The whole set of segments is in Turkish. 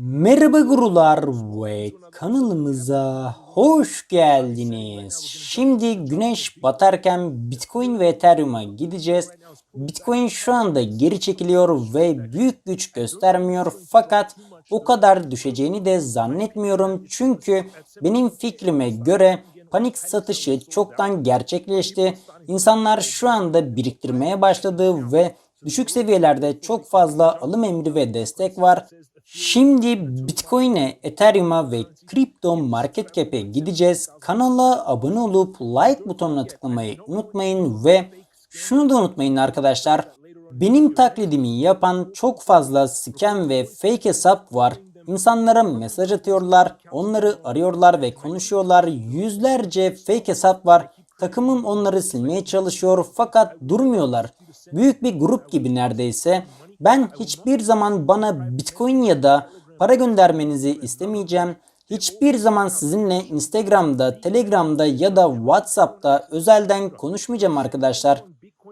Merhaba gurular ve kanalımıza hoş geldiniz. Şimdi güneş batarken Bitcoin ve Ethereum'a gideceğiz. Bitcoin şu anda geri çekiliyor ve büyük güç göstermiyor fakat o kadar düşeceğini de zannetmiyorum. Çünkü benim fikrime göre panik satışı çoktan gerçekleşti. İnsanlar şu anda biriktirmeye başladı ve düşük seviyelerde çok fazla alım emri ve destek var. Şimdi Bitcoin'e, Ethereum'a ve Crypto Market Cap'e gideceğiz. Kanala abone olup like butonuna tıklamayı unutmayın ve şunu da unutmayın arkadaşlar. Benim taklidimi yapan çok fazla scam ve fake hesap var. İnsanlara mesaj atıyorlar, onları arıyorlar ve konuşuyorlar. Yüzlerce fake hesap var. Takımım onları silmeye çalışıyor fakat durmuyorlar. Büyük bir grup gibi neredeyse. Ben hiçbir zaman bana Bitcoin ya da para göndermenizi istemeyeceğim. Hiçbir zaman sizinle Instagram'da, Telegram'da ya da WhatsApp'ta özelden konuşmayacağım arkadaşlar.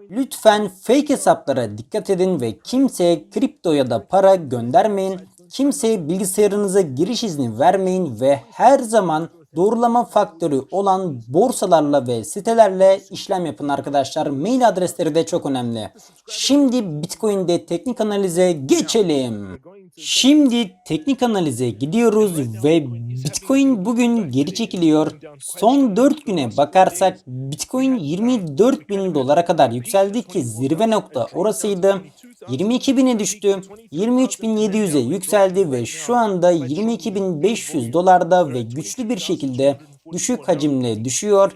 Lütfen fake hesaplara dikkat edin ve kimseye kripto ya da para göndermeyin. Kimseye bilgisayarınıza giriş izni vermeyin ve her zaman doğrulama faktörü olan borsalarla ve sitelerle işlem yapın arkadaşlar. Mail adresleri de çok önemli. Şimdi Bitcoin'de teknik analize geçelim. Şimdi teknik analize gidiyoruz ve Bitcoin bugün geri çekiliyor. Son 4 güne bakarsak Bitcoin 24 bin dolara kadar yükseldi ki zirve nokta orasıydı. 22 bine düştü. 23.700'e yükseldi ve şu anda 22.500 dolarda ve güçlü bir şekilde düşük hacimle düşüyor.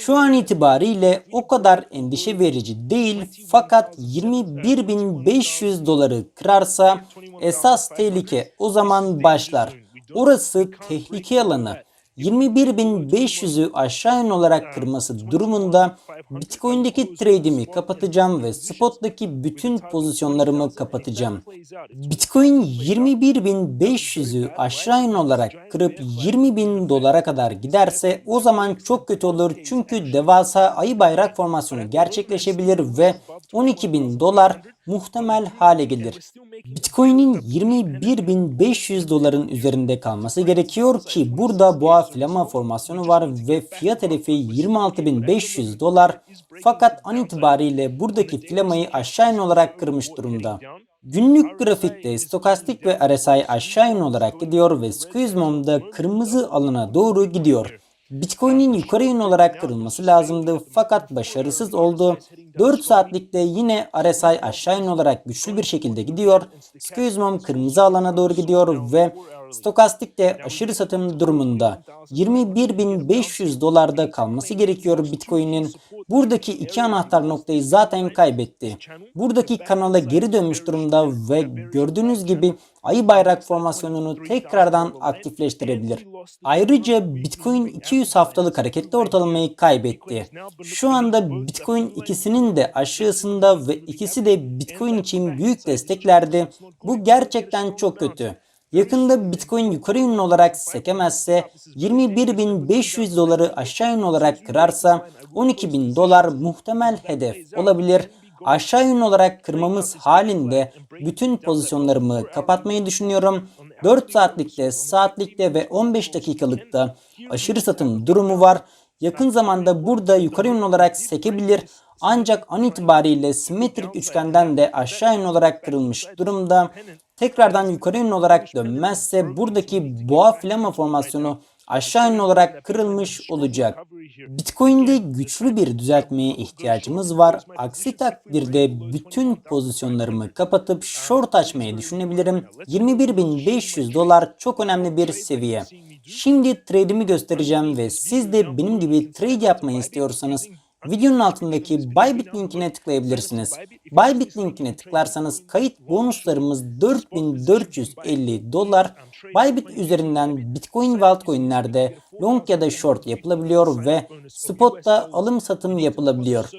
Şu an itibariyle o kadar endişe verici değil fakat 21.500 doları kırarsa esas tehlike o zaman başlar. Orası tehlike alanı. 21.500'ü aşağı yön olarak kırması durumunda Bitcoin'deki trade'imi kapatacağım ve spot'taki bütün pozisyonlarımı kapatacağım. Bitcoin 21.500'ü aşağı yön olarak kırıp 20.000 dolara kadar giderse o zaman çok kötü olur. çünkü devasa ayı bayrak formasyonu gerçekleşebilir ve 12.000 dolar muhtemel hale gelir. Bitcoin'in 21.500 doların üzerinde kalması gerekiyor ki burada boğa flama formasyonu var ve fiyat hedefi 26.500 dolar fakat an itibariyle buradaki flamayı aşağı in olarak kırmış durumda. Günlük grafikte stokastik ve RSI aşağı in olarak gidiyor ve squeeze mum'da kırmızı alana doğru gidiyor. Bitcoin'in yukarı yön olarak kırılması lazımdı fakat başarısız oldu. 4 saatlikte yine RSI aşağı yön olarak güçlü bir şekilde gidiyor. Squeeze kırmızı alana doğru gidiyor ve Stokastik de aşırı satım durumunda 21.500 dolarda kalması gerekiyor Bitcoin'in. Buradaki iki anahtar noktayı zaten kaybetti. Buradaki kanala geri dönmüş durumda ve gördüğünüz gibi ayı bayrak formasyonunu tekrardan aktifleştirebilir. Ayrıca Bitcoin 200 haftalık hareketli ortalamayı kaybetti. Şu anda Bitcoin ikisinin de aşağısında ve ikisi de Bitcoin için büyük desteklerdi. Bu gerçekten çok kötü. Yakında Bitcoin yukarı yönlü olarak sekemezse 21.500 doları aşağı yönlü olarak kırarsa 12.000 dolar muhtemel hedef olabilir. Aşağı yönlü olarak kırmamız halinde bütün pozisyonlarımı kapatmayı düşünüyorum. 4 saatlikte, saatlikte ve 15 dakikalıkta aşırı satım durumu var. Yakın zamanda burada yukarı yönlü olarak sekebilir. Ancak an itibariyle simetrik üçgenden de aşağı yönlü olarak kırılmış durumda. Tekrardan yukarı yönlü olarak dönmezse buradaki boğa flama formasyonu aşağı yönlü olarak kırılmış olacak. Bitcoin'de güçlü bir düzeltmeye ihtiyacımız var. Aksi takdirde bütün pozisyonlarımı kapatıp short açmayı düşünebilirim. 21.500 dolar çok önemli bir seviye. Şimdi trade'imi göstereceğim ve siz de benim gibi trade yapmayı istiyorsanız Videonun altındaki Bybit linkine tıklayabilirsiniz. Bybit linkine tıklarsanız kayıt bonuslarımız 4450 dolar. Bybit üzerinden Bitcoin ve altcoin'lerde long ya da short yapılabiliyor ve spotta alım satım yapılabiliyor.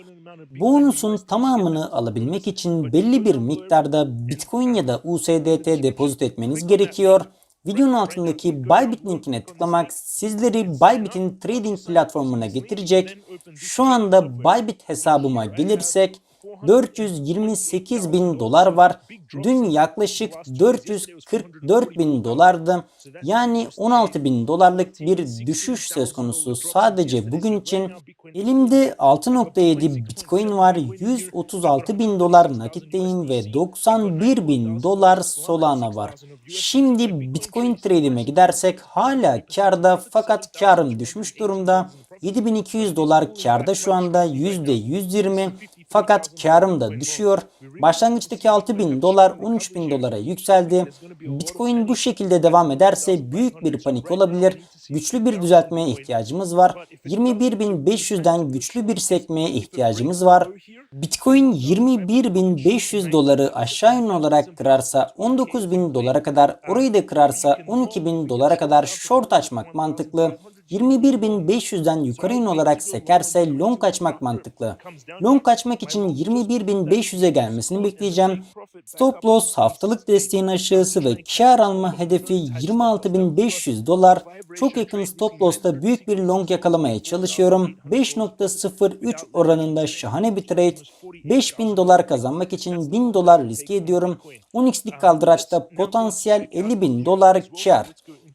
Bonusun tamamını alabilmek için belli bir miktarda Bitcoin ya da USDT depozit etmeniz gerekiyor. Videonun altındaki Bybit linkine tıklamak sizleri Bybit'in trading platformuna getirecek. Şu anda Bybit hesabıma gelirsek 428 bin dolar var. Dün yaklaşık 444 bin dolardı. Yani 16 bin dolarlık bir düşüş söz konusu sadece bugün için. Elimde 6.7 Bitcoin var. 136 bin dolar nakitteyim ve 91 bin dolar Solana var. Şimdi Bitcoin trade'ime gidersek hala karda fakat karım düşmüş durumda. 7200 dolar karda şu anda %120 fakat karım da düşüyor. Başlangıçtaki 6000 dolar 13000 dolara yükseldi. Bitcoin bu şekilde devam ederse büyük bir panik olabilir. Güçlü bir düzeltmeye ihtiyacımız var. 21.500'den güçlü bir sekmeye ihtiyacımız var. Bitcoin 21.500 doları aşağı yönlü olarak kırarsa 19.000 dolara kadar, orayı da kırarsa 12.000 dolara kadar short açmak mantıklı. 21.500'den yukarı yönlü olarak sekerse long açmak mantıklı. Long açmak için 21.500'e gelmesini bekleyeceğim. Stop loss haftalık desteğin aşağısı ve kar alma hedefi 26.500 dolar. Çok yakın stop loss'ta büyük bir long yakalamaya çalışıyorum. 5.03 oranında şahane bir trade. 5000 dolar kazanmak için 1000 dolar riske ediyorum. 10x'lik kaldıraçta potansiyel 50.000 dolar kar.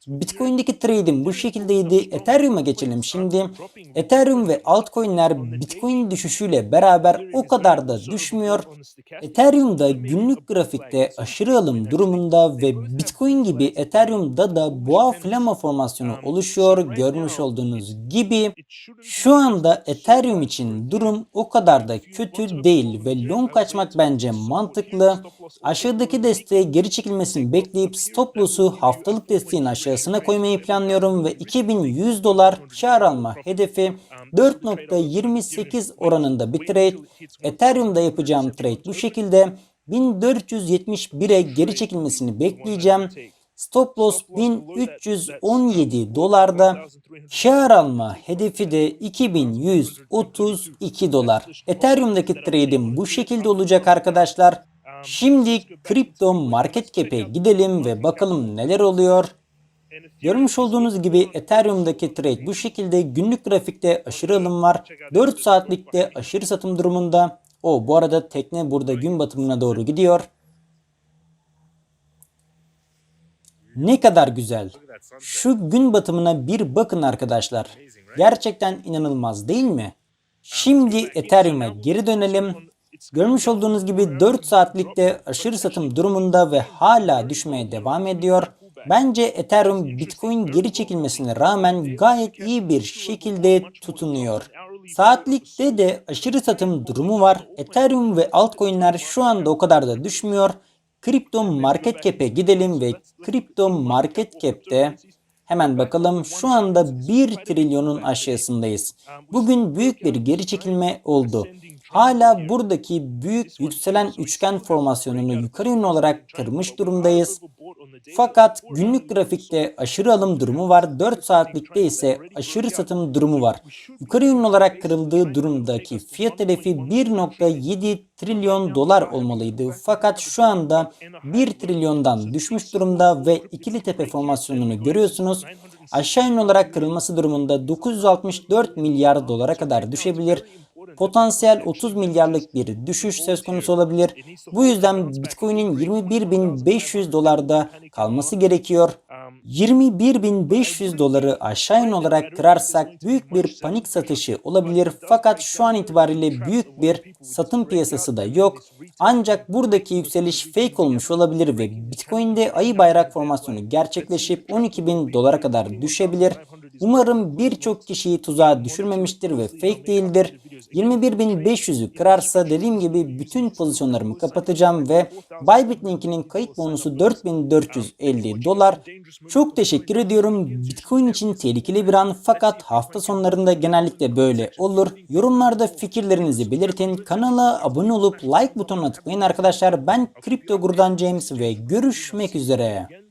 Bitcoin'deki trade'im bu şekildeydi. Ethereum'a geçelim şimdi. Ethereum ve altcoin'ler Bitcoin düşüşüyle beraber o kadar da düşmüyor. Ethereum'da günlük grafikte aşırı alım durumunda ve Bitcoin gibi Ethereum'da da boğa flama formasyonu oluşuyor. Görmüş olduğunuz gibi şu anda Ethereum için durum o kadar da kötü değil ve long açmak bence mantıklı. Aşağıdaki desteğe geri çekilmesini bekleyip stop loss'u haftalık desteğin aşağısına koymayı planlıyorum ve 2100 dolar kar alma hedefi 4.28 oranında bir trade. Ethereum'da yapacağım trade bu şekilde 1471'e geri çekilmesini bekleyeceğim. Stop loss 1317 dolarda. Kar alma hedefi de 2132 dolar. Ethereum'daki trade'im bu şekilde olacak arkadaşlar. Şimdi kripto market cap'e gidelim ve bakalım neler oluyor. Görmüş olduğunuz gibi Ethereum'daki trade bu şekilde günlük grafikte aşırı alım var. 4 saatlikte aşırı satım durumunda. O bu arada tekne burada gün batımına doğru gidiyor. Ne kadar güzel. Şu gün batımına bir bakın arkadaşlar. Gerçekten inanılmaz değil mi? Şimdi Ethereum'a geri dönelim. Görmüş olduğunuz gibi 4 saatlikte aşırı satım durumunda ve hala düşmeye devam ediyor. Bence Ethereum Bitcoin geri çekilmesine rağmen gayet iyi bir şekilde tutunuyor. Saatlikte de aşırı satım durumu var. Ethereum ve altcoin'ler şu anda o kadar da düşmüyor. Kripto Market Cap'e gidelim ve Kripto Market Cap'te hemen bakalım şu anda 1 trilyonun aşağısındayız. Bugün büyük bir geri çekilme oldu. Hala buradaki büyük yükselen üçgen formasyonunu yukarı yönlü olarak kırmış durumdayız. Fakat günlük grafikte aşırı alım durumu var. 4 saatlikte ise aşırı satım durumu var. Yukarı yönlü olarak kırıldığı durumdaki fiyat hedefi 1.7 trilyon dolar olmalıydı. Fakat şu anda 1 trilyondan düşmüş durumda ve ikili tepe formasyonunu görüyorsunuz. Aşağı yönlü olarak kırılması durumunda 964 milyar dolara kadar düşebilir potansiyel 30 milyarlık bir düşüş söz konusu olabilir. Bu yüzden Bitcoin'in 21.500 dolarda kalması gerekiyor. 21.500 doları aşağı yönlü olarak kırarsak büyük bir panik satışı olabilir fakat şu an itibariyle büyük bir satım piyasası da yok. Ancak buradaki yükseliş fake olmuş olabilir ve Bitcoin'de ayı bayrak formasyonu gerçekleşip 12.000 dolara kadar düşebilir. Umarım birçok kişiyi tuzağa düşürmemiştir ve fake değildir. 21.500'ü kırarsa dediğim gibi bütün pozisyonlarımı kapatacağım ve Bybit linkinin kayıt bonusu 4450 dolar. Çok teşekkür ediyorum. Bitcoin için tehlikeli bir an fakat hafta sonlarında genellikle böyle olur. Yorumlarda fikirlerinizi belirtin. Kanala abone olup like butonuna tıklayın arkadaşlar. Ben Kripto Gurdan James ve görüşmek üzere.